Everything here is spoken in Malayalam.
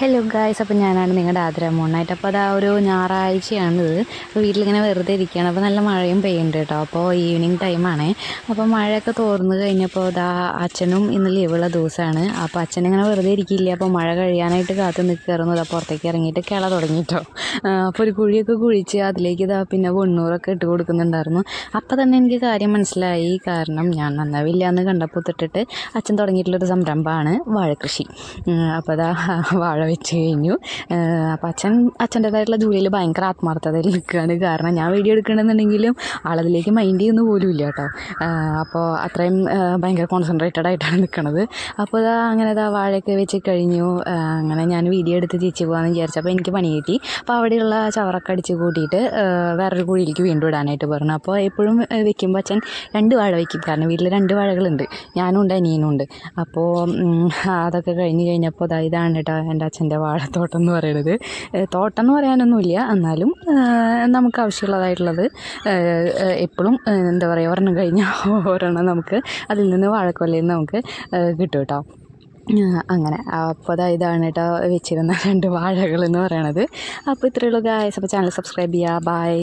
ഹലോ ഗായ്സ് അപ്പോൾ ഞാനാണ് നിങ്ങളുടെ ആദരം മോണായിട്ട്. അപ്പോൾ അതാ ഒരു ഞായറാഴ്ചയാണിത്. അപ്പോൾ വീട്ടിലിങ്ങനെ വെറുതെ ഇരിക്കുകയാണ്. അപ്പോൾ നല്ല മഴയും പെയ്യുന്നുണ്ട് കേട്ടോ. അപ്പോൾ ഈവനിങ് ടൈമാണ് അപ്പോൾ മഴയൊക്കെ തോർന്നു കഴിഞ്ഞപ്പോൾ അതാ അച്ഛനും ഇന്ന് ലീവുള്ള ദിവസമാണ് അപ്പോൾ അച്ഛനിങ്ങനെ വെറുതെ ഇരിക്കില്ല. അപ്പോൾ മഴ കഴിയാനായിട്ട് കാത്തു നിൽക്കുകയായിരുന്നു. അതാ പുറത്തേക്ക് ഇറങ്ങിയിട്ട് കിള തുടങ്ങിയിട്ടോ അപ്പോൾ ഒരു കുഴിയൊക്കെ കുഴിച്ച് അതിലേക്ക് ഇതാ പിന്നെ വെണ്ണൂറൊക്കെ ഇട്ട് കൊടുക്കുന്നുണ്ടായിരുന്നു. അപ്പോൾ തന്നെ എനിക്ക് കാര്യം മനസ്സിലായി. കാരണം ഞാൻ നന്നാവില്ല എന്ന് കണ്ടപ്പോൾ തൊട്ടിട്ട് അച്ഛൻ തുടങ്ങിയിട്ടുള്ളൊരു സംരംഭമാണ് വാഴക്കൃഷി അപ്പോൾ അതാ വാഴ വെച്ച് കഴിഞ്ഞു അപ്പോൾ അച്ഛൻ അച്ഛന്റേതായിട്ടുള്ള ജോലിയിൽ ഭയങ്കര ആത്മാർത്ഥതയിൽ നിൽക്കുകയാണ് കാരണം ഞാൻ വീഡിയോ എടുക്കണമെന്നുണ്ടെങ്കിലും ആളതിലേക്ക് മൈൻഡ് ചെയ്യുന്ന പോലും ഇല്ല കേട്ടോ. അപ്പോൾ അത്രയും ഭയങ്കര കോൺസെൻട്രേറ്റഡ് ആയിട്ടാണ് നിൽക്കുന്നത് അപ്പോൾ ഇതാ അങ്ങനെ ഇതാ വാഴയൊക്കെ വെച്ച് കഴിഞ്ഞു. അങ്ങനെ ഞാൻ വീഡിയോ എടുത്ത് തിരിച്ചു പോകാമെന്ന് വിചാരിച്ചപ്പോൾ എനിക്ക് പണി കിട്ടി. അപ്പോൾ അവിടെയുള്ള ചവറൊക്കെ അടിച്ച് കൂട്ടിയിട്ട് വേറൊരു കുഴിയിലേക്ക് വീണ്ടും ഇടാനായിട്ട് പറഞ്ഞു. അപ്പോൾ എപ്പോഴും വെക്കുമ്പോൾ അച്ഛൻ രണ്ട് വാഴ വയ്ക്കും കാരണം വീട്ടിൽ രണ്ട് വാഴകളുണ്ട്. ഞാനും ഉണ്ട് അനിയനും ഉണ്ട്. അപ്പോൾ അതൊക്കെ കഴിഞ്ഞ് കഴിഞ്ഞപ്പോൾ ഇതാണ് കേട്ടോ എന്റെ അച്ഛന്റെ വാഴത്തോട്ടം എന്ന് പറയുന്നത് തോട്ടം എന്ന് പറയാനൊന്നുമില്ല. എന്നാലും നമുക്ക് ആവശ്യമുള്ളതായിട്ടുള്ളത് എപ്പോഴും എന്താ പറയുക ഒരെണ്ണം കഴിഞ്ഞാൽ ഒരെണ്ണം നമുക്ക് അതിൽ നിന്ന് വാഴക്കൊല്ലയിൽ നിന്ന് നമുക്ക് കിട്ടും കേട്ടോ അങ്ങനെ. അപ്പോൾ അതാ ഇതാണ് കേട്ടോ വെച്ചിരുന്ന രണ്ട് വാഴകൾ എന്ന് പറയണത് അപ്പോൾ ഇത്രയുള്ളൂ ഗായ്സ് അപ്പോൾ ചാനൽ സബ്സ്ക്രൈബ് ചെയ്യുക ബൈ